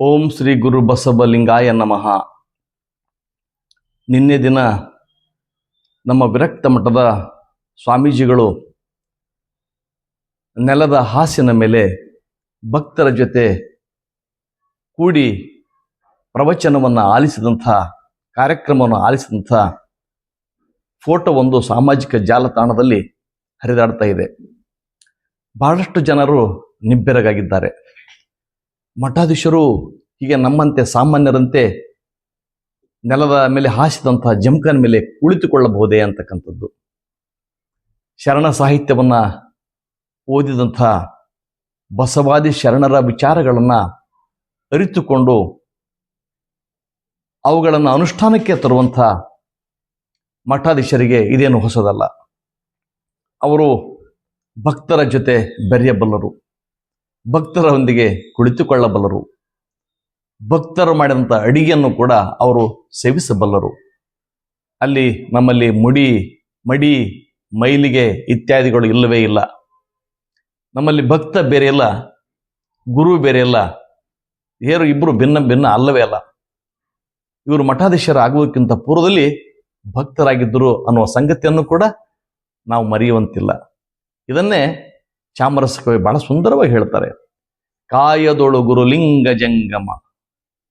ಓಂ ಶ್ರೀ ಗುರು ಬಸವಲಿಂಗಾಯ ನಮಃ. ನಿನ್ನೆ ದಿನ ನಮ್ಮ ವಿರಕ್ತ ಮಠದ ಸ್ವಾಮೀಜಿಗಳು ನೆಲದ ಹಾಸಿನ ಮೇಲೆ ಭಕ್ತರ ಜೊತೆ ಕೂಡಿ ಪ್ರವಚನವನ್ನು ಆಲಿಸಿದಂಥ, ಕಾರ್ಯಕ್ರಮವನ್ನು ಆಲಿಸಿದಂಥ ಫೋಟೋ ಒಂದು ಸಾಮಾಜಿಕ ಜಾಲತಾಣದಲ್ಲಿ ಹರಿದಾಡ್ತಾ ಇದೆ. ಬಹಳಷ್ಟು ಜನರು ನಿಬ್ಬೆರಗಾಗಿದ್ದಾರೆ. ಮಠಾಧೀಶರು ಹೀಗೆ ನಮ್ಮಂತೆ ಸಾಮಾನ್ಯರಂತೆ ನೆಲದ ಮೇಲೆ ಹಾಸಿದಂತಹ ಜಮಖಾನ ಮೇಲೆ ಕುಳಿತುಕೊಳ್ಳಬಹುದೇ ಅಂತಕ್ಕಂಥದ್ದು. ಶರಣ ಸಾಹಿತ್ಯವನ್ನ ಓದಿದಂಥ ಬಸವಾದಿ ಶರಣರ ವಿಚಾರಗಳನ್ನು ಅರಿತುಕೊಂಡು ಅವುಗಳನ್ನು ಅನುಷ್ಠಾನಕ್ಕೆ ತರುವಂಥ ಮಠಾಧೀಶರಿಗೆ ಇದೇನು ಹೊಸದಲ್ಲ. ಅವರು ಭಕ್ತರ ಜೊತೆ ಬೆರೆಯಬಲ್ಲರು. ಭಕ್ತರೊಂದಿಗೆ ಕುಳಿತುಕೊಳ್ಳಬಲ್ಲರು. ಭಕ್ತರು ಮಾಡಿದಂಥ ಅಡಿಗೆಯನ್ನು ಕೂಡ ಅವರು ಸೇವಿಸಬಲ್ಲರು. ಅಲ್ಲಿ ನಮ್ಮಲ್ಲಿ ಮುಡಿ, ಮಡಿ, ಮೈಲಿಗೆ ಇತ್ಯಾದಿಗಳು ಇಲ್ಲವೇ ಇಲ್ಲ. ನಮ್ಮಲ್ಲಿ ಭಕ್ತ ಬೇರೆ ಇಲ್ಲ, ಗುರು ಬೇರೆ ಇಲ್ಲ, ಏರು ಇಬ್ಬರು ಭಿನ್ನ ಭಿನ್ನ ಅಲ್ಲವೇ ಅಲ್ಲ. ಇವರು ಮಠಾಧೀಶರ ಆಗುವುದಕ್ಕಿಂತ ಪೂರ್ವದಲ್ಲಿ ಭಕ್ತರಾಗಿದ್ದರು ಅನ್ನುವ ಸಂಗತಿಯನ್ನು ಕೂಡ ನಾವು ಮರೆಯುವಂತಿಲ್ಲ. ಇದನ್ನೇ ಚಾಮರಸ ಕವಿ ಬಹಳ ಸುಂದರವಾಗಿ ಹೇಳ್ತಾರೆ. ಕಾಯದೊಳು ಗುರುಲಿಂಗ ಜಂಗಮ.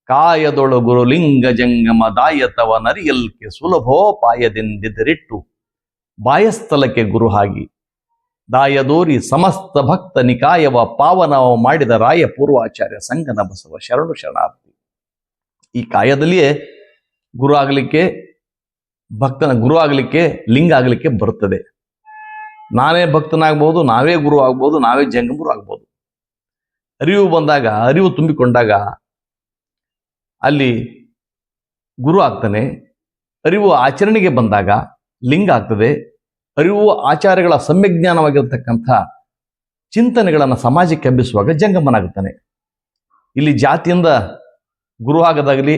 ಕಾಯದೊಳು ಗುರುಲಿಂಗ ಜಂಗಮ ದಾಯತವ ನರಿಯಲ್ಕೆ ಸುಲಭೋಪಾಯದಿಂದಿದರಿಟ್ಟು ಬಾಯಸ್ಥಲಕ್ಕೆ ಗುರು ಹಾಗಿ ದಾಯದೋರಿ ಸಮಸ್ತ ಭಕ್ತ ನಿಕಾಯವ ಪಾವನವ ಮಾಡಿದ ರಾಯ ಪೂರ್ವಾಚಾರ್ಯ ಸಂಗನ ಬಸವ ಶರಣು ಶರಣಾರ್ಥಿ. ಈ ಕಾಯದಲ್ಲಿಯೇ ಗುರು ಆಗಲಿಕ್ಕೆ, ಭಕ್ತನ ಗುರು ಆಗಲಿಕ್ಕೆ, ಲಿಂಗ ಆಗಲಿಕ್ಕೆ ಬರುತ್ತದೆ ನಾನೇ ಭಕ್ತನಾಗ್ಬೋದು, ನಾವೇ ಗುರು ಆಗ್ಬೋದು, ನಾವೇ ಜಂಗಮರು ಆಗ್ಬೋದು. ಅರಿವು ಬಂದಾಗ, ಅರಿವು ತುಂಬಿಕೊಂಡಾಗ ಅಲ್ಲಿ ಗುರು ಆಗ್ತಾನೆ. ಅರಿವು ಆಚರಣೆಗೆ ಬಂದಾಗ ಲಿಂಗ ಆಗ್ತದೆ. ಅರಿವು ಆಚಾರಗಳ ಸಮ್ಯಜ್ಞಾನವಾಗಿರ್ತಕ್ಕಂಥ ಚಿಂತನೆಗಳನ್ನು ಸಮಾಜಕ್ಕೆ ಹಬ್ಬಿಸುವಾಗ ಜಂಗಮನಾಗುತ್ತಾನೆ ಇಲ್ಲಿ ಜಾತಿಯಿಂದ ಗುರು ಆಗೋದಾಗಲಿ,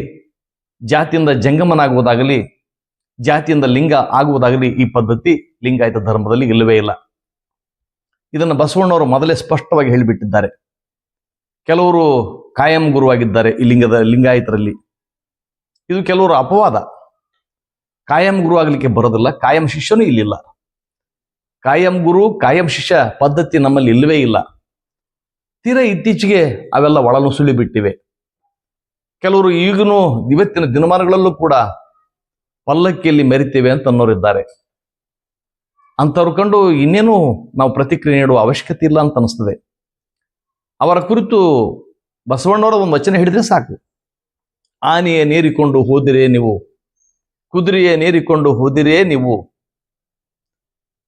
ಜಾತಿಯಿಂದ ಜಂಗಮನಾಗುವುದಾಗಲಿ ಜಾತಿಯಿಂದ ಲಿಂಗ ಆಗುವುದಾಗಲಿ ಈ ಪದ್ಧತಿ ಲಿಂಗಾಯತ ಧರ್ಮದಲ್ಲಿ ಇಲ್ಲವೇ ಇಲ್ಲ. ಇದನ್ನು ಬಸವಣ್ಣವರು ಮೊದಲೇ ಸ್ಪಷ್ಟವಾಗಿ ಹೇಳಿಬಿಟ್ಟಿದ್ದಾರೆ. ಕೆಲವರು ಕಾಯಂ ಗುರುವಾಗಿದ್ದಾರೆ ಈ ಲಿಂಗದ ಲಿಂಗಾಯತರಲ್ಲಿ. ಇದು ಕೆಲವರು ಅಪವಾದ. ಕಾಯಂ ಗುರು ಆಗಲಿಕ್ಕೆ ಬರೋದಿಲ್ಲ, ಕಾಯಂ ಶಿಷ್ಯನೂ ಇಲ್ಲಿಲ್ಲ. ಕಾಯಂ ಗುರು, ಕಾಯಂ ಶಿಷ್ಯ ಪದ್ಧತಿ ನಮ್ಮಲ್ಲಿ ಇಲ್ಲವೇ ಇಲ್ಲ. ತೀರ ಇತ್ತೀಚೆಗೆ ಅವೆಲ್ಲ ಒಳನುಸುಳಿ ಬಿಟ್ಟಿವೆ ಕೆಲವರು ಈಗನೂ ಇವತ್ತಿನ ದಿನಮಾನಗಳಲ್ಲೂ ಕೂಡ ಪಲ್ಲಕ್ಕಿಯಲ್ಲಿ ಮೆರಿತೇವೆ ಅಂತ ಅನ್ನೋರಿದ್ದಾರೆ. ಅಂಥವ್ರು ಕಂಡು ಇನ್ನೇನು ನಾವು ಪ್ರತಿಕ್ರಿಯೆ ನೀಡುವ ಅವಶ್ಯಕತೆ ಇಲ್ಲ ಅಂತ ಅನಿಸ್ತದೆ. ಅವರ ಕುರಿತು ಬಸವಣ್ಣವರ ಒಂದು ವಚನ ಹಿಡಿದ್ರೆ ಸಾಕು. ಆನೆಯೇ ನೇರಿಕೊಂಡು ಹೋದಿರೇ ನೀವು, ಕುದುರೆಯೇ ನೇರಿಕೊಂಡು ಹೋದಿರೇ ನೀವು,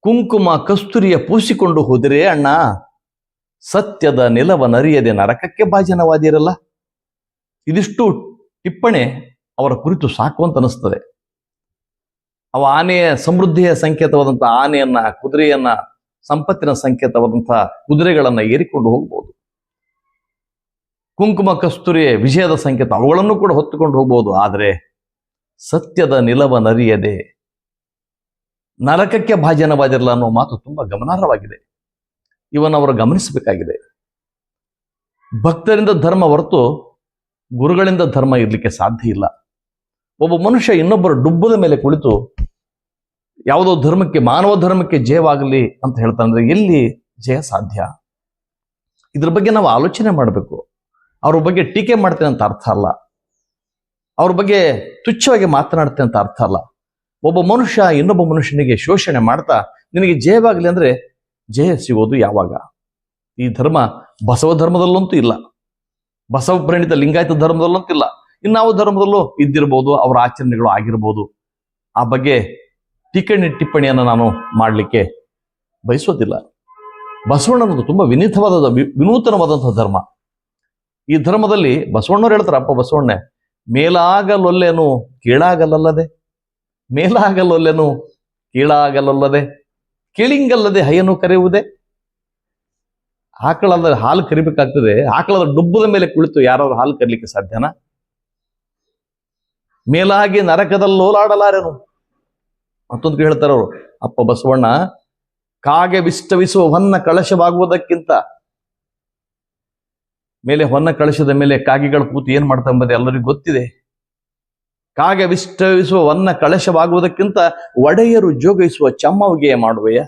ಕುಂಕುಮ ಕಸ್ತೂರಿಯ ಪೂಸಿಕೊಂಡು ಹೋದಿರೇ ಅಣ್ಣ, ಸತ್ಯದ ನಿಲವ ನರಿಯದೆ ನರಕಕ್ಕೆ ಭಾಜನವಾದಿರಲ್ಲ? ಇದಿಷ್ಟು ಟಿಪ್ಪಣೆ ಅವರ ಕುರಿತು ಸಾಕು ಅಂತ ಅನಿಸ್ತದೆ ಅವ ಆನೆಯ ಸಮೃದ್ಧಿಯ ಸಂಕೇತವಾದಂಥ ಆನೆಯನ್ನ, ಕುದುರೆಯನ್ನ, ಸಂಪತ್ತಿನ ಸಂಕೇತವಾದಂಥ ಕುದುರೆಗಳನ್ನ ಏರಿಕೊಂಡು ಹೋಗ್ಬೋದು. ಕುಂಕುಮ ಕಸ್ತೂರಿ ವಿಜಯದ ಸಂಕೇತ. ಅವುಗಳನ್ನು ಕೂಡ ಹೊತ್ತುಕೊಂಡು ಹೋಗ್ಬೋದು. ಆದರೆ ಸತ್ಯದ ನಿಲವ ನರಿಯದೆ. ನರಕಕ್ಕೆ ಭಾಜನವಾದಿರಲ್ಲ ಅನ್ನೋ ಮಾತು ತುಂಬಾ ಗಮನಾರ್ಹವಾಗಿದೆ. ಇವನ್ನ ಅವರು ಗಮನಿಸಬೇಕಾಗಿದೆ. ಭಕ್ತರಿಂದ ಧರ್ಮ ಹೊರತು ಗುರುಗಳಿಂದ ಧರ್ಮ ಇರಲಿಕ್ಕೆ ಸಾಧ್ಯ ಇಲ್ಲ. ಒಬ್ಬ ಮನುಷ್ಯ ಇನ್ನೊಬ್ಬರ ಡುಬ್ಬದ ಮೇಲೆ ಕುಳಿತು ಯಾವುದೋ ಧರ್ಮಕ್ಕೆ, ಮಾನವ ಧರ್ಮಕ್ಕೆ ಜಯವಾಗಲಿ ಅಂತ ಹೇಳ್ತಾನಂದ್ರೆ ಎಲ್ಲಿ ಜಯ ಸಾಧ್ಯ? ಇದ್ರ ಬಗ್ಗೆ ನಾವು ಆಲೋಚನೆ ಮಾಡಬೇಕು. ಅವ್ರ ಬಗ್ಗೆ ಟೀಕೆ ಮಾಡ್ತೇನೆ ಅಂತ ಅರ್ಥ ಅಲ್ಲ. ಅವ್ರ ಬಗ್ಗೆ ತುಚ್ಛವಾಗಿ ಮಾತನಾಡ್ತೇನೆ ಅಂತ ಅರ್ಥ ಅಲ್ಲ. ಒಬ್ಬ ಮನುಷ್ಯ ಇನ್ನೊಬ್ಬ ಮನುಷ್ಯನಿಗೆ ಶೋಷಣೆ ಮಾಡ್ತಾ ನಿನಗೆ ಜಯವಾಗಲಿ ಅಂದ್ರೆ ಜಯ ಸಿಗೋದು ಯಾವಾಗ? ಈ ಧರ್ಮ ಬಸವ ಧರ್ಮದಲ್ಲಂತೂ ಇಲ್ಲ. ಬಸವ ಪ್ರಣಿತ ಲಿಂಗಾಯತ ಧರ್ಮದಲ್ಲಂತೂ ಇಲ್ಲ. ಇನ್ನಾವ ಧರ್ಮದಲ್ಲೂ ಇದ್ದಿರ್ಬೋದು, ಅವರ ಆಚರಣೆಗಳು ಆಗಿರ್ಬೋದು. ಆ ಬಗ್ಗೆ ಟೀಕಣಿ ಟಿಪ್ಪಣಿಯನ್ನು ನಾನು ಮಾಡಲಿಕ್ಕೆ ಬಯಸೋದಿಲ್ಲ. ಬಸವಣ್ಣನದು ತುಂಬಾ ವಿನೀತವಾದ ವಿನೂತನವಾದಂತಹ ಧರ್ಮ. ಈ ಧರ್ಮದಲ್ಲಿ ಬಸವಣ್ಣವ್ರು ಹೇಳ್ತಾರೆ, ಅಪ್ಪ ಬಸವಣ್ಣೆ, ಮೇಲಾಗಲೊಲ್ಲೆನು ಕೀಳಾಗಲಲ್ಲದೆ ಮೇಲಾಗಲೊಲ್ಲೆನು ಕೀಳಾಗಲಲ್ಲದೆ, ಕೇಳಿಂಗಲ್ಲದೆ ಹೈಯನ್ನು ಕರೆಯುವುದೇ? ಆಕಳದ ಹಾಲು ಕರಿಬೇಕಾಗ್ತದೆ, ಆಕಳದ ಡುಬ್ಬದ ಮೇಲೆ ಕುಳಿತು ಯಾರಾದ್ರೂ ಹಾಲು ಕರಿಲಿಕ್ಕೆ ಸಾಧ್ಯನಾ? ಮೇಲಾಗಿ ನರಕದಲ್ಲಿ ಲೋಲಾಡಲಾರೆನು? ಮತ್ತೊಂದು ಹೇಳ್ತಾರೆ ಅವರು ಅಪ್ಪ ಬಸವಣ್ಣ ಕಾಗೆ ವಿಷ್ಟವಿಸುವ ಹೊನ್ನ ಕಳಶವಾಗುವುದಕ್ಕಿಂತ ಮೇಲೆ ಹೊನ್ನ ಕಳಶದ ಮೇಲೆ ಕಾಗೆಗಳು ಕೂತು ಏನ್ ಮಾಡ್ತಾ ಎಂಬುದು ಎಲ್ಲರಿಗೂ ಗೊತ್ತಿದೆ. ಕಾಗೆ ವಿಷ್ಠವಿಸುವ ಹೊನ್ನ ಕಳಶವಾಗುವುದಕ್ಕಿಂತ ಒಡೆಯರು ಜೋಗೈಸುವ ಚಮ್ಮವಿಗೆ ಮಾಡುವೆಯ?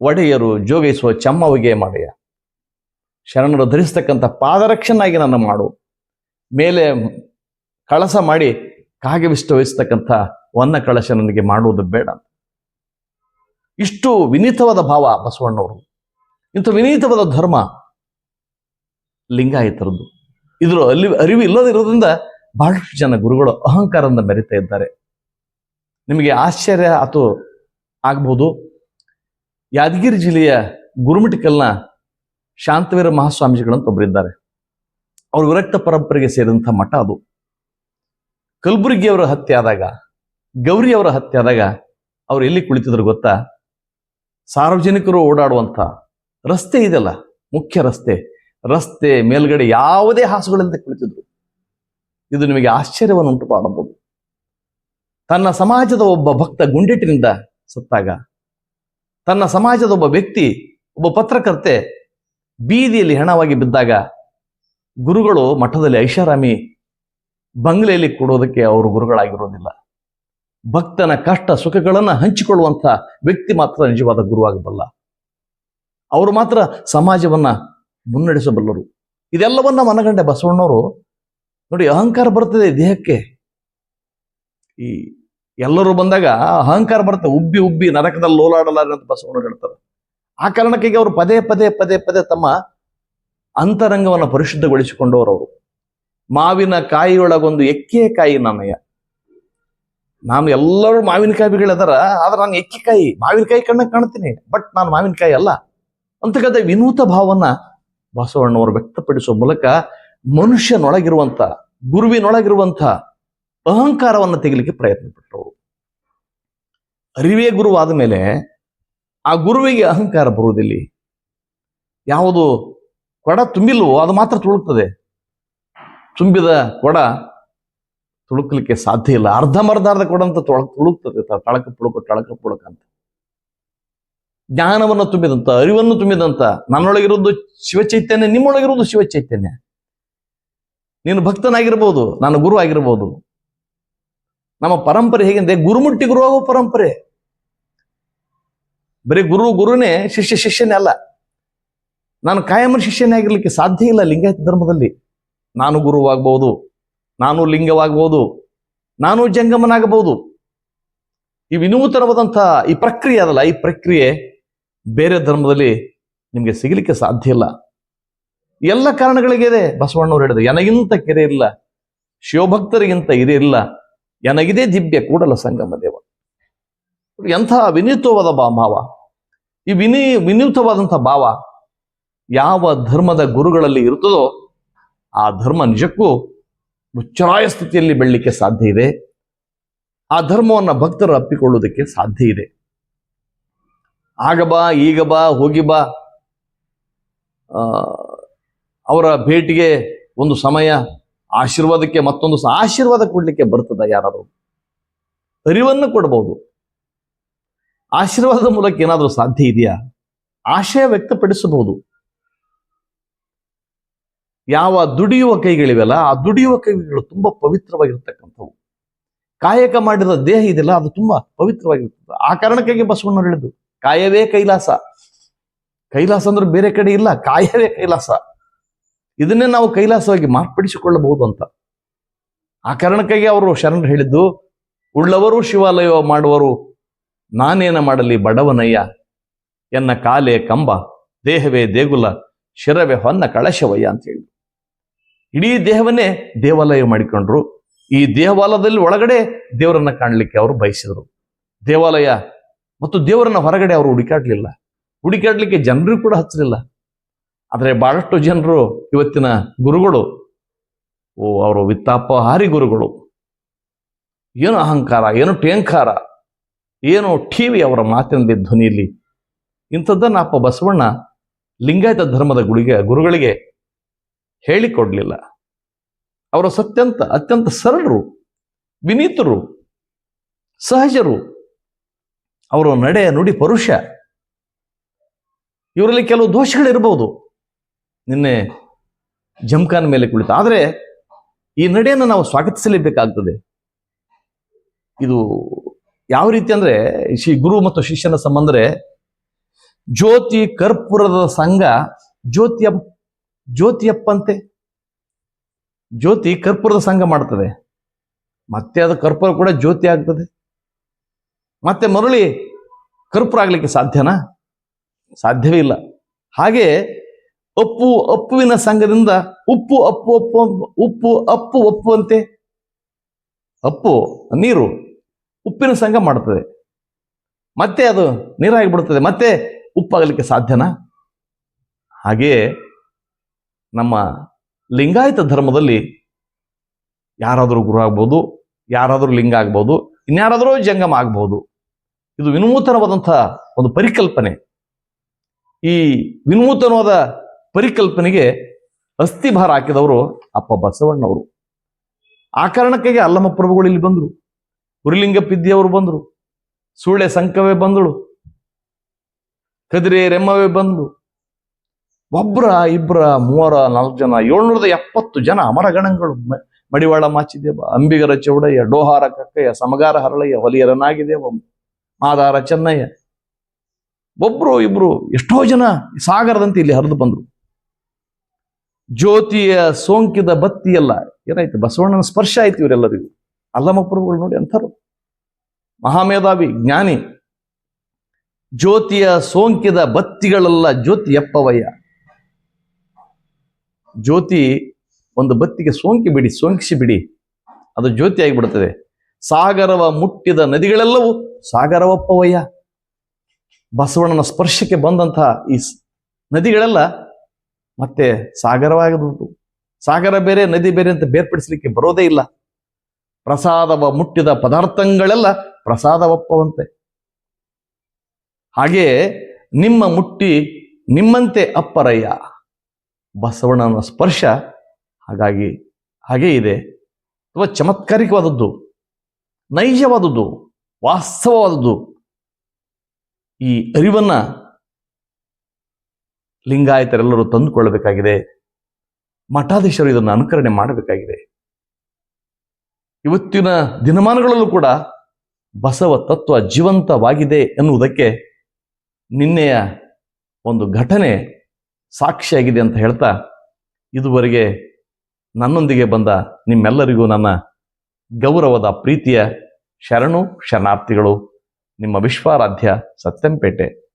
ಒಡೆಯರು ಜೋಗೈಸುವ ಚಮ್ಮವಿಗೆ ಮಾಡುವೆಯ? ಶರಣರು ಧರಿಸ್ತಕ್ಕಂಥ ಪಾದರಕ್ಷನಾಗಿ ನನ್ನ ಮಾಡು. ಮೇಲೆ ಕಳಸ ಮಾಡಿ ಕಾಗೆ ವಿಸ್ತರಿಸ್ತಕ್ಕಂಥ ಹೊನ್ನ ಕಳಶ ನನಗೆ ಮಾಡುವುದು ಬೇಡ ಇಷ್ಟು ವಿನೀತವಾದ ಭಾವ ಬಸವಣ್ಣವರು. ಇಂಥ ವಿನೀತವಾದ ಧರ್ಮ ಲಿಂಗಾಯತರದ್ದು ಇದ್ರ ಅಲ್ಲಿ ಅರಿವು ಇಲ್ಲದಿರೋದ್ರಿಂದ ಬಹಳಷ್ಟು ಜನ ಗುರುಗಳು ಅಹಂಕಾರದಿಂದ ಮೆರಿತಾ ಇದ್ದಾರೆ. ನಿಮಗೆ ಆಶ್ಚರ್ಯ ಅಥವಾ ಆಗ್ಬೋದು. ಯಾದಗಿರಿ ಜಿಲ್ಲೆಯ ಗುರುಮಿಟಿಕಲ್ನ ಶಾಂತವೀರ ಮಹಾಸ್ವಾಮೀಜಿಗಳಂತ ಒಬ್ಬರಿದ್ದಾರೆ ಅವರು ವಿರಕ್ತ ಪರಂಪರೆಗೆ ಸೇರಿದಂಥ ಮಠ ಅದು. ಕಲಬುರಗಿಯವರ ಹತ್ಯೆ ಆದಾಗ, ಗೌರಿಯವರ ಹತ್ಯೆ ಆದಾಗ ಅವ್ರು ಎಲ್ಲಿ ಕುಳಿತಿದ್ರು ಗೊತ್ತಾ? ಸಾರ್ವಜನಿಕರು ಓಡಾಡುವಂಥ ರಸ್ತೆ ಇದೆಯಲ್ಲ ಮುಖ್ಯ ರಸ್ತೆ. ರಸ್ತೆ ಮೇಲ್ಗಡೆ ಯಾವುದೇ ಹಾಸುಗಳಿಂದ ಕುಳಿತಿದ್ರು. ಇದು ನಿಮಗೆ ಆಶ್ಚರ್ಯವನ್ನು ಉಂಟು ಮಾಡಬಹುದು. ತನ್ನ ಸಮಾಜದ ಒಬ್ಬ ಭಕ್ತ ಗುಂಡಿಟ್ಟಿನಿಂದ ಸತ್ತಾಗ, ತನ್ನ ಸಮಾಜದ ಒಬ್ಬ ವ್ಯಕ್ತಿ, ಒಬ್ಬ ಪತ್ರಕರ್ತೆ ಬೀದಿಯಲ್ಲಿ ಹೆಣವಾಗಿ ಬಿದ್ದಾಗ ಗುರುಗಳು ಮಠದಲ್ಲಿ ಐಷಾರಾಮಿ ಬಂಗ್ಲೆಯಲ್ಲಿ ಕೊಡೋದಕ್ಕೆ ಅವರು ಗುರುಗಳಾಗಿರೋದಿಲ್ಲ ಭಕ್ತನ ಕಷ್ಟ ಸುಖಗಳನ್ನು ಹಂಚಿಕೊಳ್ಳುವಂಥ ವ್ಯಕ್ತಿ ಮಾತ್ರ ನಿಜವಾದ ಗುರುವಾಗಬಲ್ಲ. ಅವರು ಮಾತ್ರ ಸಮಾಜವನ್ನ ಮುನ್ನಡೆಸಬಲ್ಲರು. ಇದೆಲ್ಲವನ್ನ ಮನಗಂಡೆ ಬಸವಣ್ಣವರು ನೋಡಿ ಅಹಂಕಾರ ಬರ್ತದೆ ದೇಹಕ್ಕೆ. ಈ ಎಲ್ಲರೂ ಬಂದಾಗ ಅಹಂಕಾರ ಬರ್ತದೆ, ಉಬ್ಬಿ ಉಬ್ಬಿ ನರಕದಲ್ಲಿ ಲೋಲಾಡಲಾರ ಅಂತ ಬಸವಣ್ಣ ಹೇಳ್ತಾರೆ. ಆ ಕಾರಣಕ್ಕಾಗಿ ಅವರು ಪದೇ ಪದೇ ಪದೇ ಪದೇ ತಮ್ಮ ಅಂತರಂಗವನ್ನು ಪರಿಶುದ್ಧಗೊಳಿಸಿಕೊಂಡವರು ಅವರು. ಮಾವಿನ ಕಾಯಿಯೊಳಗೊಂದು ಎಕ್ಕೆ ಕಾಯಿ ನನ್ನಯ್ಯ ನಾನು ಎಲ್ಲರೂ ಮಾವಿನಕಾಯಿಗಳದಾರ ಆದ್ರೆ ನಾನು ಎಕ್ಕೆಕಾಯಿ ಮಾವಿನಕಾಯಿ ಕಣ್ಣಕ್ಕೆ ಕಾಣ್ತೀನಿ, ಬಟ್ ನಾನು ಮಾವಿನಕಾಯಿ ಅಲ್ಲ. ಅಂತಕ್ಕಂಥ ವಿನೂತ ಭಾವನ ಬಸವಣ್ಣವರು ವ್ಯಕ್ತಪಡಿಸುವ ಮೂಲಕ ಮನುಷ್ಯನೊಳಗಿರುವಂಥ, ಗುರುವಿನೊಳಗಿರುವಂಥ ಅಹಂಕಾರವನ್ನು ತೆಗಿಲಿಕ್ಕೆ ಪ್ರಯತ್ನ ಪಟ್ಟರು ಅರಿವೇ ಗುರುವಾದ ಮೇಲೆ ಆ ಗುರುವಿಗೆ ಅಹಂಕಾರ ಬರುವುದಿಲ್ಲ. ಯಾವುದು ಕೊಡ ತುಂಬಿಲ್ವೋ ಅದು ಮಾತ್ರ ತುಳುಕ್ತದೆ. ತುಂಬಿದ ಕೊಡ ತುಳುಕಲಿಕ್ಕೆ ಸಾಧ್ಯ ಇಲ್ಲ. ಅರ್ಧಮರ್ಧ ಅರ್ಧ ಕೊಡ ಅಂತ ತೊಳ ತುಳುಕ್ತದೆ. ತಳಕ ಪುಳುಕ ತಳಕ ಪುಳುಕ ಅಂತ. ಜ್ಞಾನವನ್ನು ತುಂಬಿದಂತ, ಅರಿವನ್ನು ತುಂಬಿದಂತ ನನ್ನೊಳಗಿರೋದು ಶಿವಚೈತನ್ಯ ನಿಮ್ಮೊಳಗಿರೋದು ಶಿವಚೈತನ್ಯ. ನೀನು ಭಕ್ತನಾಗಿರ್ಬೋದು, ನಾನು ಗುರು ಆಗಿರ್ಬೋದು. ನಮ್ಮ ಪರಂಪರೆ ಹೇಗೆಂದ್ರೆ, ಗುರುಮುಟ್ಟಿ ಗುರು ಆಗುವ ಪರಂಪರೆ. ಬರೀ ಗುರು ಗುರುನೇ ಶಿಷ್ಯ ಶಿಷ್ಯನೇ ಅಲ್ಲ. ನಾನು ಕಾಯಮ ಶಿಷ್ಯನೇ ಆಗಿರ್ಲಿಕ್ಕೆ ಸಾಧ್ಯ ಇಲ್ಲ ಲಿಂಗಾಯತ ಧರ್ಮದಲ್ಲಿ. ನಾನು ಗುರುವಾಗಬಹುದು ನಾನು ಲಿಂಗವಾಗಬಹುದು ನಾನು ಜಂಗಮನಾಗಬಹುದು. ಈ ವಿನೂತನವಾದಂತಹ ಈ ಪ್ರಕ್ರಿಯೆ ಅದಲ್ಲ, ಈ ಪ್ರಕ್ರಿಯೆ ಬೇರೆ ಧರ್ಮದಲ್ಲಿ ನಿಮಗೆ ಸಿಗಲಿಕ್ಕೆ ಸಾಧ್ಯ ಇಲ್ಲ. ಎಲ್ಲ ಕಾರಣಗಳಿಗಿದೆ ಬಸವಣ್ಣವ್ರು ಹೇಳಿದ್ರು, ಎನಗಿಂತ ಕೆರೆ ಇಲ್ಲ, ಶಿವಭಕ್ತರಿಗಿಂತ ಹಿರಿಯಿಲ್ಲ ನನಗಿದೇ ದಿವ್ಯ ಕೂಡಲ ಸಂಗಮ ದೇವ. ಎಂಥ ವಿನೂತವಾದ ಭಾವ. ಈ ವಿನಿ ವಿನೂತವಾದಂಥ ಭಾವ ಯಾವ ಧರ್ಮದ ಗುರುಗಳಲ್ಲಿ ಇರುತ್ತದೋ ಆ ಧರ್ಮ ನಿಜಕ್ಕೂ ಉಚ್ಚರಾಯ ಸ್ಥಿತಿಯಲ್ಲಿ ಬೆಳಲಿಕ್ಕೆ ಸಾಧ್ಯ ಇದೆ. ಆ ಧರ್ಮವನ್ನು ಭಕ್ತರು ಅಪ್ಪಿಕೊಳ್ಳುವುದಕ್ಕೆ ಸಾಧ್ಯ ಇದೆ. ಆಗ ಬಾ, ಈಗ ಬಾ, ಹೋಗಿ ಬಾ. ಅವರ ಭೇಟಿಗೆ ಒಂದು ಸಮಯ, ಆಶೀರ್ವಾದಕ್ಕೆ ಮತ್ತೊಂದು ಆಶೀರ್ವಾದ ಕೊಡ್ಲಿಕ್ಕೆ ಬರ್ತದ ಯಾರಾದರೂ? ಅರಿವನ್ನು ಕೊಡಬಹುದು ಆಶೀರ್ವಾದದ ಮೂಲಕ ಏನಾದರೂ ಸಾಧ್ಯ ಇದೆಯಾ? ಆಶಯ ವ್ಯಕ್ತಪಡಿಸಬಹುದು. ಯಾವ ದುಡಿಯುವ ಕೈಗಳಿವೆಲ್ಲ, ಆ ದುಡಿಯುವ ಕೈಗಳು ತುಂಬಾ ಪವಿತ್ರವಾಗಿರ್ತಕ್ಕಂಥವು. ಕಾಯಕ ಮಾಡಿದ ದೇಹ ಇದೆಯಲ್ಲ ಅದು ತುಂಬಾ ಪವಿತ್ರವಾಗಿರ್ತದೆ. ಆ ಕಾರಣಕ್ಕಾಗಿ ಬಸವಣ್ಣ ಹೇಳಿದ್ದು. ಕಾಯವೇ ಕೈಲಾಸ. ಕೈಲಾಸ ಅಂದ್ರೆ ಬೇರೆ ಕಡೆ ಇಲ್ಲ, ಕಾಯವೇ ಕೈಲಾಸ. ಇದನ್ನೇ ನಾವು ಕೈಲಾಸವಾಗಿ ಮಾರ್ಪಡಿಸಿಕೊಳ್ಳಬಹುದು ಅಂತ. ಆ ಕಾರಣಕ್ಕಾಗಿ ಅವರು ಶರಣರು ಹೇಳಿದ್ದು, ಉಳ್ಳವರು ಶಿವಾಲಯ ಮಾಡುವರು, ನಾನೇನ ಮಾಡಲಿ ಬಡವನಯ್ಯ, ಎನ್ನ ಕಾಲೆ ಕಂಬ, ದೇಹವೇ ದೇಗುಲ, ಶಿರವೇ ಹೊನ್ನ ಕಳಶವಯ್ಯ ಅಂತ ಹೇಳಿ ಇಡೀ ದೇಹವನ್ನೇ ದೇವಾಲಯ ಮಾಡಿಕೊಂಡ್ರು. ಈ ದೇವಾಲಯದಲ್ಲಿ ಒಳಗಡೆ ದೇವರನ್ನ ಕಾಣಲಿಕ್ಕೆ ಅವರು ಬಯಸಿದರು. ದೇವಾಲಯ ಮತ್ತು ದೇವರನ್ನ ಹೊರಗಡೆ ಅವರು ಹುಡುಕಾಡ್ಲಿಲ್ಲ. ಹುಡುಕಾಡ್ಲಿಕ್ಕೆ ಜನರು ಕೂಡ ಹಚ್ಚಲಿಲ್ಲ ಆದರೆ ಬಹಳಷ್ಟು ಜನರು ಇವತ್ತಿನ ಗುರುಗಳು, ಓ, ಅವರು ವಿತ್ತಾಪಹಾರಿ ಗುರುಗಳು. ಏನು ಅಹಂಕಾರ, ಏನು ಟೇಂಕಾರ, ಏನು ಟಿವಿ ಅವರ ಮಾತಿನಲ್ಲಿ ಧ್ವನಿಯಲ್ಲಿ ಇಂಥದ್ದನ್ನ ಅಪ್ಪ ಬಸವಣ್ಣ ಲಿಂಗಾಯತ ಧರ್ಮದ ಗುಳಿಗೆ, ಗುರುಗಳಿಗೆ ಹೇಳಿಕೊಡ್ಲಿಲ್ಲ. ಅವರು ಸತ್ಯಂತ, ಅತ್ಯಂತ ಸರಳರು, ವಿನೀತರು, ಸಹಜರು. ಅವರ ನಡೆ ನುಡಿ ಪರುಷ ಇವರಲ್ಲಿ ಕೆಲವು ದೋಷಗಳಿರ್ಬೋದು. ನಿನ್ನೆ ಜಮ್ಖಾನ್ ಮೇಲೆ ಕುಳಿತು. ಆದರೆ ಈ ನಡೆಯನ್ನು ನಾವು ಸ್ವಾಗತಿಸಲೇಬೇಕಾಗ್ತದೆ. ಇದು ಯಾವ ರೀತಿ ಅಂದ್ರೆ ಶ್ರೀ ಗುರು ಮತ್ತು ಶಿಷ್ಯನ ಸಂಬಂಧರೆ, ಜ್ಯೋತಿ ಕರ್ಪೂರದ ಸಂಘ, ಜ್ಯೋತಿಯ, ಜ್ಯೋತಿಯಪ್ಪಂತೆ. ಜ್ಯೋತಿ ಕರ್ಪೂರದ ಸಂಘ ಮಾಡ್ತದೆ. ಮತ್ತೆ ಅದು ಕರ್ಪೂರ ಕೂಡ ಜ್ಯೋತಿ ಆಗ್ತದೆ. ಮತ್ತೆ ಮರಳಿ ಕರ್ಪುರಾಗಲಿಕ್ಕೆ ಸಾಧ್ಯನಾ? ಸಾಧ್ಯವೇ ಇಲ್ಲ. ಹಾಗೆ ಅಪ್ಪು ಅಪ್ಪುವಿನ ಸಂಘದಿಂದ ಉಪ್ಪು ಅಪ್ಪು ಅಪ್ಪು ಉಪ್ಪು ಅಪ್ಪು ಒಪ್ಪುವಂತೆ ಅಪ್ಪು, ನೀರು ಉಪ್ಪಿನ ಸಂಘ ಮಾಡುತ್ತದೆ ಮತ್ತೆ ಅದು ನೀರಾಗಿ ಬಿಡುತ್ತದೆ ಮತ್ತೆ ಉಪ್ಪಾಗಲಿಕ್ಕೆ ಸಾಧ್ಯನಾ? ಹಾಗೆಯೇ ನಮ್ಮ ಲಿಂಗಾಯತ ಧರ್ಮದಲ್ಲಿ ಯಾರಾದರೂ ಗುರು ಆಗ್ಬೋದು, ಯಾರಾದರೂ ಲಿಂಗ ಆಗ್ಬೋದು, ಇನ್ಯಾರಾದರೂ ಜಂಗಮ ಆಗ್ಬೋದು. ಇದು ವಿನೂತನವಾದಂತಹ ಒಂದು ಪರಿಕಲ್ಪನೆ. ಈ ವಿನೂತನವಾದ ಪರಿಕಲ್ಪನೆಗೆ ಅಸ್ಥಿಭಾರ ಹಾಕಿದವರು ಅಪ್ಪ ಬಸವಣ್ಣವರು. ಆ ಕಾರಣಕ್ಕಾಗಿ ಅಲ್ಲಮ್ಮ ಪ್ರಭುಗಳು ಇಲ್ಲಿ ಬಂದರು. ಉರಿಲಿಂಗ ಬಂದರು. ಸುಳ್ಳೆ ಸಂಕವೇ ಬಂದಳು. ಕದಿರೆ ರೆಮ್ಮವೇ ಬಂದಳು. ಒಬ್ರ, ಇಬ್ರ, ಮೂವರ, ನಾಲ್ಕು ಜನ, ಏಳ್ನೂರದ ಎಪ್ಪತ್ತು ಜನ ಅಮರಗಣಗಳು. ಮಡಿವಾಳ ಮಾಚಿದೇವ, ಅಂಬಿಗರ ಚೌಡಯ್ಯ, ಡೋಹಾರ ಕಕ್ಕಯ್ಯ, ಸಮಗಾರ ಹರಳಯ್ಯ ಹೊಲಿಯರ ನಾಗಿದೇವ ಮಾದಾರ ಚೆನ್ನಯ್ಯ. ಒಬ್ರು ಇಬ್ರು ಎಷ್ಟೋ ಜನ ಸಾಗರದಂತೆ ಇಲ್ಲಿ ಹರಿದು ಬಂದರು. ಜ್ಯೋತಿಯ ಸೋಂಕಿದ ಬತ್ತಿಯಲ್ಲ, ಏನಾಯ್ತು? ಬಸವಣ್ಣನ ಸ್ಪರ್ಶ ಆಯ್ತು ಇವರೆಲ್ಲರಿಗೂ. ಅಲ್ಲಮ್ಮ ಪ್ರಭುಗಳು ನೋಡಿ ಅಂಥರು ಮಹಾಮೇಧಾವಿ ಜ್ಞಾನಿ. ಜ್ಯೋತಿಯ ಸೋಂಕಿದ ಬತ್ತಿಗಳೆಲ್ಲ ಜ್ಯೋತಿ ಎಪ್ಪವಯ್ಯ ಜ್ಯೋತಿ ಒಂದು ಬತ್ತಿಗೆ ಸೋಂಕಿ ಬಿಡಿ, ಸೋಂಕಿಸಿ ಬಿಡಿ. ಅದು ಜ್ಯೋತಿ ಆಗಿಬಿಡುತ್ತದೆ ಸಾಗರವ ಮುಟ್ಟಿದ ನದಿಗಳೆಲ್ಲವೂ ಸಾಗರವಪ್ಪವಯ್ಯ. ಬಸವಣ್ಣನ ಸ್ಪರ್ಶಕ್ಕೆ ಬಂದಂತಹ ಈ ನದಿಗಳೆಲ್ಲ ಮತ್ತೆ ಸಾಗರವಾಗದುಂಟು. ಸಾಗರ ಬೇರೆ, ನದಿ ಬೇರೆ ಅಂತ ಬೇರ್ಪಡಿಸಲಿಕ್ಕೆ ಬರೋದೇ ಇಲ್ಲ. ಪ್ರಸಾದವ ಮುಟ್ಟಿದ ಪದಾರ್ಥಗಳೆಲ್ಲ ಪ್ರಸಾದವಪ್ಪವಂತೆ. ಹಾಗೆ ನಿಮ್ಮ ಮುಟ್ಟಿ ನಿಮ್ಮಂತೆ ಅಪ್ಪರಯ್ಯ. ಬಸವಣ್ಣನ ಸ್ಪರ್ಶ ಹಾಗಾಗಿ ಹಾಗೇ ಇದೆ. ತುಂಬ ಚಮತ್ಕಾರಿಕವಾದದ್ದು. ನೈಜವಾದದ್ದು, ವಾಸ್ತವವಾದದ್ದು ಈ ಅರಿವನ್ನ ಲಿಂಗಾಯತರೆಲ್ಲರೂ ತಂದುಕೊಳ್ಳಬೇಕಾಗಿದೆ. ಮಠಾಧೀಶರು ಇದನ್ನು ಅನುಕರಣೆ ಮಾಡಬೇಕಾಗಿದೆ. ಇವತ್ತಿನ ದಿನಮಾನಗಳಲ್ಲೂ ಕೂಡ ಬಸವ ತತ್ವ ಜೀವಂತವಾಗಿದೆ ಎನ್ನುವುದಕ್ಕೆ ನಿನ್ನೆಯ ಒಂದು ಘಟನೆ ಸಾಕ್ಷಿಯಾಗಿದೆ ಅಂತ ಹೇಳ್ತಾ ಇದುವರೆಗೆ ನನ್ನೊಂದಿಗೆ ಬಂದ ನಿಮ್ಮೆಲ್ಲರಿಗೂ ನನ್ನ ಗೌರವದ ಪ್ರೀತಿಯ ಶರಣು ಶರಣಾರ್ಥಿಗಳು ನಿಮ್ಮ ವಿಶ್ವಾರಾಧ್ಯ ಸತ್ಯಂಪೇಟೆ.